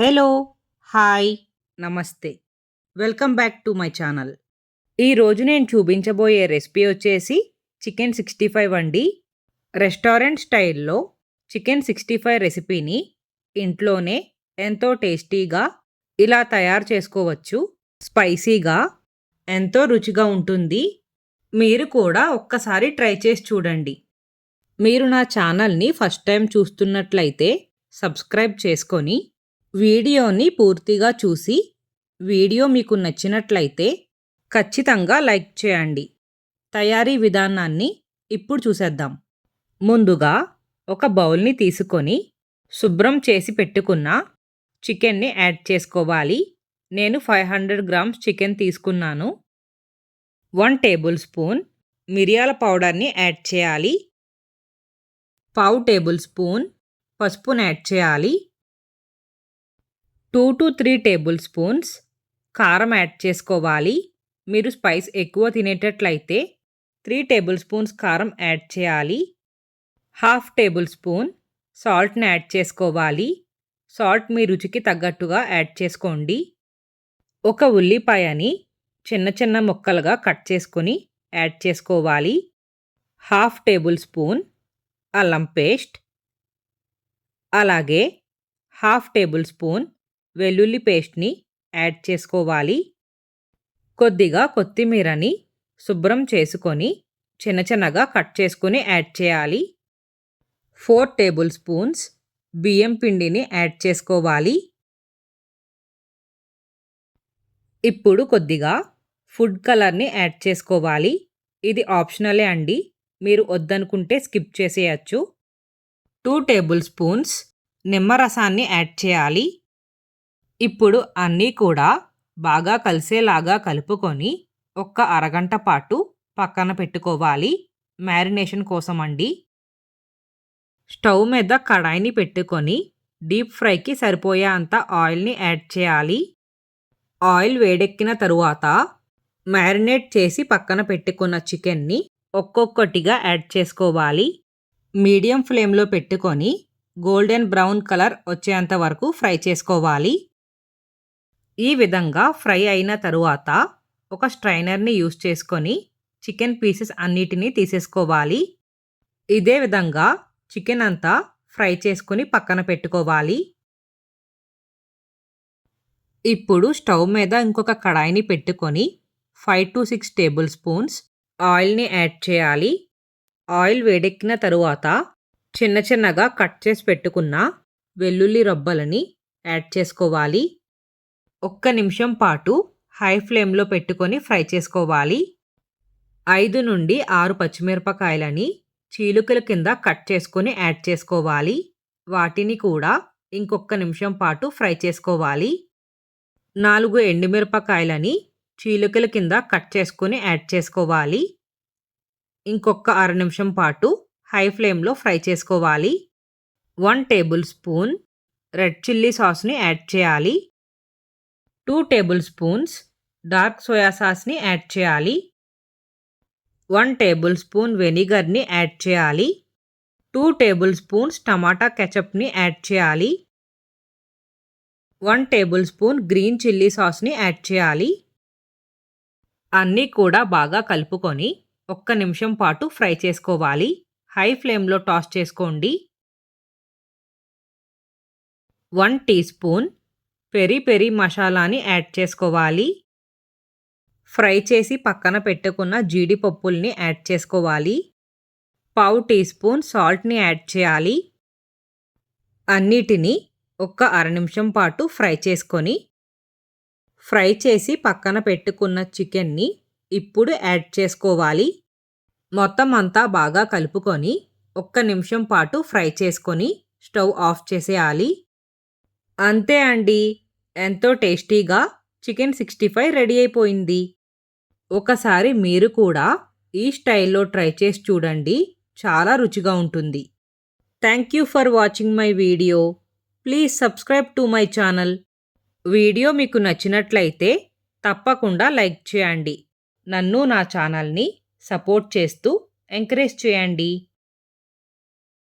Hello hi namaste. Welcome back to my channel ఈరోజు నేను చూపించబోయే రెసిపీ వచ్చేసి చికెన్ సిక్స్టీ ఫైవ్ అండి. రెస్టారెంట్ స్టైల్లో చికెన్ సిక్స్టీ ఫైవ్ రెసిపీని ఇంట్లోనే ఎంతో టేస్టీగా ఇలా తయారు చేసుకోవచ్చు. స్పైసీగా ఎంతో రుచిగా ఉంటుంది. మీరు కూడా ఒక్కసారి ట్రై చేసి చూడండి. మీరు నా ఛానల్ని ఫస్ట్ టైం చూస్తున్నట్లయితే సబ్స్క్రైబ్ చేసుకొని వీడియోని పూర్తిగా చూసి వీడియో మీకు నచ్చినట్లయితే ఖచ్చితంగా లైక్ చేయండి. తయారీ విధానాన్ని ఇప్పుడు చూసేద్దాం. ముందుగా ఒక బౌల్ని తీసుకొని శుభ్రం చేసి పెట్టుకున్న చికెన్ని యాడ్ చేసుకోవాలి. నేను ఫైవ్ హండ్రెడ్ గ్రామ్స్ చికెన్ తీసుకున్నాను. వన్ టేబుల్ స్పూన్ మిరియాల పౌడర్ని యాడ్ చేయాలి. పావు టేబుల్ స్పూన్ పసుపుని యాడ్ చేయాలి. Two to three table spoons కారం యాడ్ చేసుకోవాలి. మీరు స్పైస్ ఎక్కువ తినేటట్లయితే త్రీ టేబుల్ స్పూన్స్ కారం యాడ్ చేయాలి. హాఫ్ టేబుల్ స్పూన్ సాల్ట్ని యాడ్ చేసుకోవాలి. సాల్ట్ మీ రుచికి తగ్గట్టుగా యాడ్ చేసుకోండి. ఒక ఉల్లిపాయని చిన్న చిన్న ముక్కలుగా కట్ చేసుకొని యాడ్ చేసుకోవాలి. హాఫ్ టేబుల్ స్పూన్ అల్లం పేస్ట్. అలాగే హాఫ్ టేబుల్ స్పూన్ వెల్లుల్లి పేస్ట్ని యాడ్ చేసుకోవాలి. కొద్దిగా కొత్తిమీరని శుభ్రం చేసుకొని చిన్న చిన్నగా కట్ చేసుకొని యాడ్ చేయాలి. ఫోర్ టేబుల్ స్పూన్స్ బియ్యం పిండిని యాడ్ చేసుకోవాలి. ఇప్పుడు కొద్దిగా ఫుడ్ కలర్ని యాడ్ చేసుకోవాలి. ఇది ఆప్షనలే అండి. మీరు వద్దనుకుంటే స్కిప్ చేసేయచ్చు. టూ టేబుల్ స్పూన్స్ నిమ్మరసాన్ని యాడ్ చేయాలి. ఇప్పుడు అన్నీ కూడా బాగా కలిసేలాగా కలుపుకొని ఒక్క అరగంట పాటు పక్కన పెట్టుకోవాలి. మ్యారినేషన్ కోసం అండి. స్టవ్ మీద కడాయిని పెట్టుకొని డీప్ ఫ్రైకి సరిపోయే అంత ఆయిల్ని యాడ్ చేయాలి. ఆయిల్ వేడెక్కిన తరువాత మ్యారినేట్ చేసి పక్కన పెట్టుకున్న చికెన్ని ఒక్కొక్కటిగా యాడ్ చేసుకోవాలి. మీడియం ఫ్లేమ్లో పెట్టుకొని గోల్డెన్ బ్రౌన్ కలర్ వచ్చేంత వరకు ఫ్రై చేసుకోవాలి. ఈ విధంగా ఫ్రై అయిన తరువాత ఒక స్ట్రైనర్ని యూస్ చేసుకొని చికెన్ పీసెస్ అన్నిటినీ తీసేసుకోవాలి. ఇదే విధంగా చికెన్ అంతా ఫ్రై చేసుకొని పక్కన పెట్టుకోవాలి. ఇప్పుడు స్టవ్ మీద ఇంకొక కడాయిని పెట్టుకొని five to six table spoons ఆయిల్ని యాడ్ చేయాలి. ఆయిల్ వేడెక్కిన తరువాత చిన్న చిన్నగా కట్ చేసి పెట్టుకున్న వెల్లుల్లి రొబ్బలని యాడ్ చేసుకోవాలి. ఒక్క నిమిషం పాటు హై ఫ్లేమ్లో పెట్టుకొని ఫ్రై చేసుకోవాలి. ఐదు నుండి ఆరు పచ్చిమిరపకాయలని చీలుకల కింద కట్ చేసుకొని యాడ్ చేసుకోవాలి. వాటిని కూడా ఇంకొక నిమిషం పాటు ఫ్రై చేసుకోవాలి. నాలుగు ఎండుమిరపకాయలని చీలుకల కింద కట్ చేసుకొని యాడ్ చేసుకోవాలి. ఇంకొక అర నిమిషం పాటు హై ఫ్లేమ్లో ఫ్రై చేసుకోవాలి. One table spoon red chilli సాస్ని యాడ్ చేయాలి. Two table spoons dark soya సాస్ని యాడ్ చేయాలి. వన్ టేబుల్ స్పూన్ వెనిగర్ని యాడ్ చేయాలి. టూ టేబుల్ స్పూన్స్ టమాటా కెచప్ని యాడ్ చేయాలి. One table spoon green chilli సాస్ని యాడ్ చేయాలి. అన్నీ కూడా బాగా కలుపుకొని ఒక్క నిమిషం పాటు ఫ్రై చేసుకోవాలి. హై ఫ్లేమ్లో టాస్ చేసుకోండి. One teaspoon peri peri మసాలాని యాడ్ చేసుకోవాలి. ఫ్రై చేసి పక్కన పెట్టుకున్న జీడిపప్పుల్ని యాడ్ చేసుకోవాలి. పావు టీ స్పూన్ సాల్ట్ని యాడ్ చేయాలి. అన్నిటినీ ఒక్క అర నిమిషం పాటు ఫ్రై చేసుకొని ఫ్రై చేసి పక్కన పెట్టుకున్న చికెన్ని ఇప్పుడు యాడ్ చేసుకోవాలి. మొత్తం అంతా బాగా కలుపుకొని ఒక్క నిమిషం పాటు ఫ్రై చేసుకొని స్టవ్ ఆఫ్ చేసేయాలి. అంతే అండి. ఎంతో టేస్టీగా చికెన్ సిక్స్టీ ఫైవ్ రెడీ అయిపోయింది. ఒకసారి మీరు కూడా ఈ స్టైల్లో ట్రై చేసి చూడండి. చాలా రుచిగా ఉంటుంది. Thank you for watching my video. Please subscribe to my channel. Video మీకు నచ్చినట్లయితే తప్పకుండా లైక్ చేయండి. నన్ను నా ఛానల్ని సపోర్ట్ చేస్తూ ఎంకరేజ్ చేయండి.